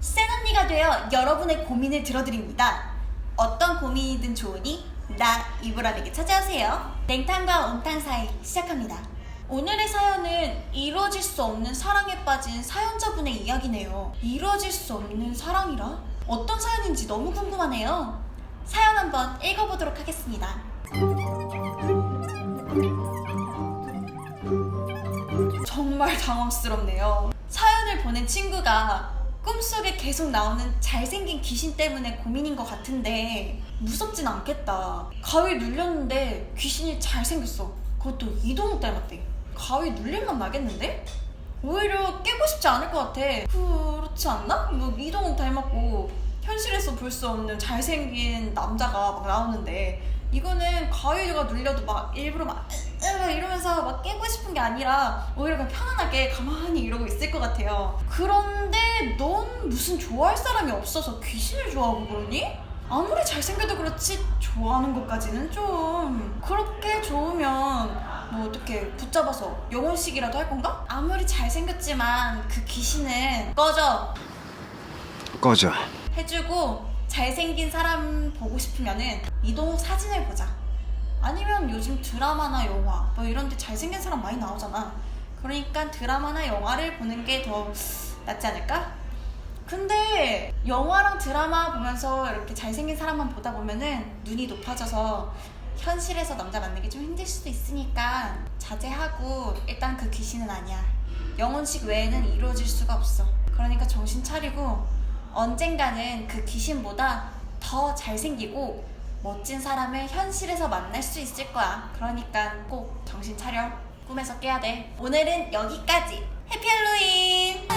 센 언니가 되어 여러분의 고민을 들어드립니다. 어떤 고민이든 좋으니 나 이브라에게 찾아오세요. 냉탕과 온탕 사이 시작합니다. 오늘의 사연은 이루어질 수 없는 사랑에 빠진 사연자분의 이야기네요. 이루어질 수 없는 사랑이라? 어떤 사연인지 너무 궁금하네요. 사연 한번 읽어보도록 하겠습니다. 정말 당황스럽네요. 사연을 보낸 친구가 꿈속에 계속 나오는 잘생긴 귀신 때문에 고민인 것 같은데 무섭진 않겠다. 가위 눌렸는데 귀신이 잘생겼어. 그것도 이동욱 닮았대. 가위 눌릴만 나겠는데? 오히려 깨고 싶지 않을 것 같아. 그렇지 않나? 뭐 이동욱 닮았고 현실에서 볼 수 없는 잘생긴 남자가 막 나오는데 이거는 가위가 눌려도 막 일부러 막 으, 이러면서 막 깨고 아니라 오히려 그냥 편안하게 가만히 이러고 있을 것 같아요. 그런데 넌 무슨 좋아할 사람이 없어서 귀신을 좋아하고 그러니? 아무리 잘생겨도 그렇지 좋아하는 것까지는 좀 그렇게 좋으면 뭐 어떻게 붙잡아서 영혼식이라도 할 건가? 아무리 잘생겼지만 그 귀신은 꺼져 꺼져. 해주고 잘생긴 사람 보고 싶으면은 이동욱 사진을 보자. 아니면 요즘 드라마나 영화 뭐 이런 데 잘생긴 사람 많이 나오잖아. 그러니까 드라마나 영화를 보는 게 더 낫지 않을까? 근데 영화랑 드라마 보면서 이렇게 잘생긴 사람만 보다 보면은 눈이 높아져서 현실에서 남자 만나기 좀 힘들 수도 있으니까 자제하고 일단 그 귀신은 아니야. 영혼식 외에는 이루어질 수가 없어. 그러니까 정신 차리고 언젠가는 그 귀신보다 더 잘생기고 멋진 사람을 현실에서 만날 수 있을 거야. 그러니까 꼭 정신 차려. 꿈에서 깨야 돼. 오늘은 여기까지. 해피 할로윈!